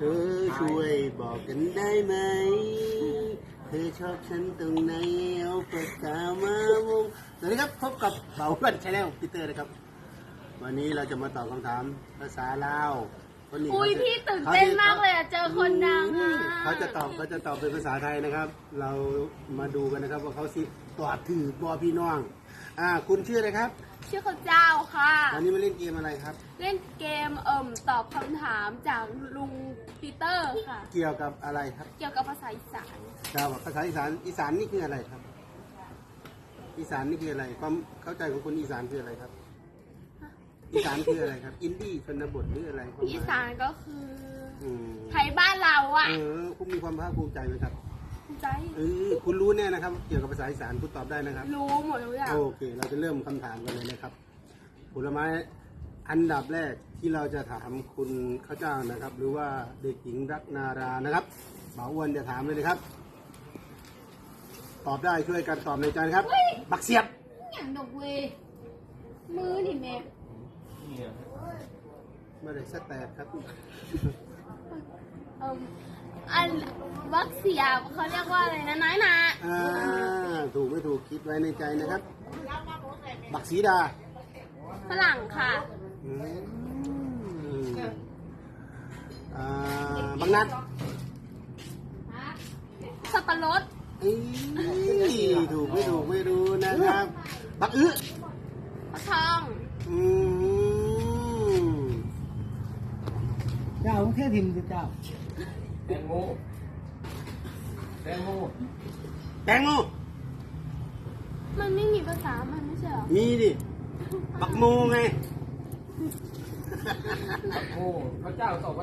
ธอช่วยบอกกันได้ไหม เธอชอบฉันตรงไหนเอาปากกามาวงสวัสดีครับพบกับเบาวันชาแนลพีเตอร์นะครับ วันนี้เราจะมาตอบคำถามภาษาลาวคนนี้อุ้ยขาจะพี่ตื่นเต้นมากเลยอะเจอคนดังอะเขาจะตอบเขาจะตอบเป็นภาษาไทยนะครับ เรามาดูกันนะครับว่าเขาสิตอบถือบอพี่น้อง อ่า คุณชื่ออะไรครับ ชื่อข้าวเจ้าค่ะ วันนี้มาเล่นเกมอะไรครับ เล่นเกมเอิ่มตอบคำถามจากลุงปีเตอร์ค่ะ เกี่ยวกับอะไรครับเกี่ยวกับภาษาอีสานดาวภาษาอีสานอีสานนี่คืออะไรครับ อีสานนี่คืออะไรความเข้าใจของคนอีสานคืออะไรครับ อีสานคืออะไรครับ อินดี้ชนบทหรืออะไรควมหมยอีสานก็คืออืมไทยบ้านเราอะเออคุณมีความภาคภูมิใจไหมครับคุณ ใจ เออคุณรู้แน่นะครับ เกี่ยวกับภาษาอีสานคุณตอบได้นะครับ รู้หมดทุกอย่างโอเค เราจะเริ่มคำถามกันเลยนะครับ ผลไม้อันดับแรกที่เราจะถามคุณข้าวเจ้านะครับ หรือว่าเด็กหญิงรักนารานะครับบ่าวอ้วนจะถามเลยนะครับ ตอบได้ช่วยกันตอบในใจนะครับบักเสียบ อย่างดอกเวยมือนี่แม่ไม่ได้สแตกครับ เอิ่มอัน วักเสียบเขาเรียกว่าอะไรนะน้อยนาอ่าถูกไม่ถูกคิดไว้ในใจนะครับ บักสีดาฝรั่งค่ะอืมอ่าบังนัดสับปะรดเอ้ยถูกไม่ถูกไม่รู้นะครับ บักอื้อปลาทองอืมเจ้าของเทพพิมพ์สิเจ้าแตงโม แตงโมแตงโมมันไม่มีภาษา มันไม่ใช่เหรอ มีดิ บักโมไง โอ้พระเจ้าตอบว่า